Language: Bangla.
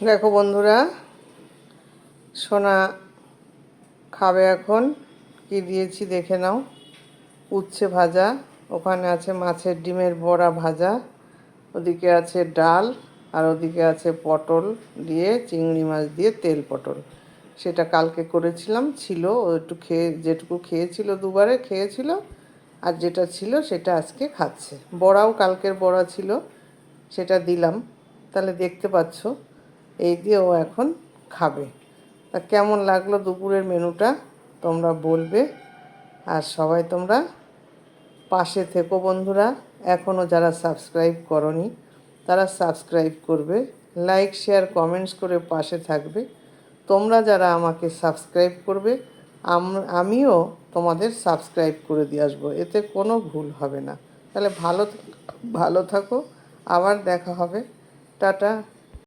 দেখো বন্ধুরা, সোনা খাবে এখন। কি দিয়েছি দেখে নাও। উচ্ছে ভাজা, ওখানে আছে মাছের ডিমের বড়া ভাজা, ওদিকে আছে ডাল, আর ওদিকে আছে পটল দিয়ে চিংড়ি মাছ দিয়ে তেল পটল। সেটা কালকে করেছিলাম, ছিল, ও একটু খেয়ে, যেটুকু খেয়েছিল দুবারে, খেয়েছিল, আর যেটা ছিল সেটা আজকে খাচ্ছে। বড়াও কালকের বড়া ছিল, সেটা দিলাম। তাহলে দেখতে পাচ্ছ এই দিয়ে ও এখন খাবে। তা কেমন লাগল দুপুরের মেনুটা? তোমরা বলবে। আর সবাই তোমরা পাশে থেকো বন্ধুরা। এখনও যারা সাবস্ক্রাইব করনি, তারা সাবস্ক্রাইব করবে। লাইক, শেয়ার, কমেন্টস করে পাশে থাকবে। তোমরা যারা আমাকে সাবস্ক্রাইব করবে, আম- আমিও তোমাদের সাবস্ক্রাইব করে দিয়ে আসব। এতে কোনো ভুল হবে না। তাহলে ভালো ভালো থাকো। আবার দেখা হবে। টাটা।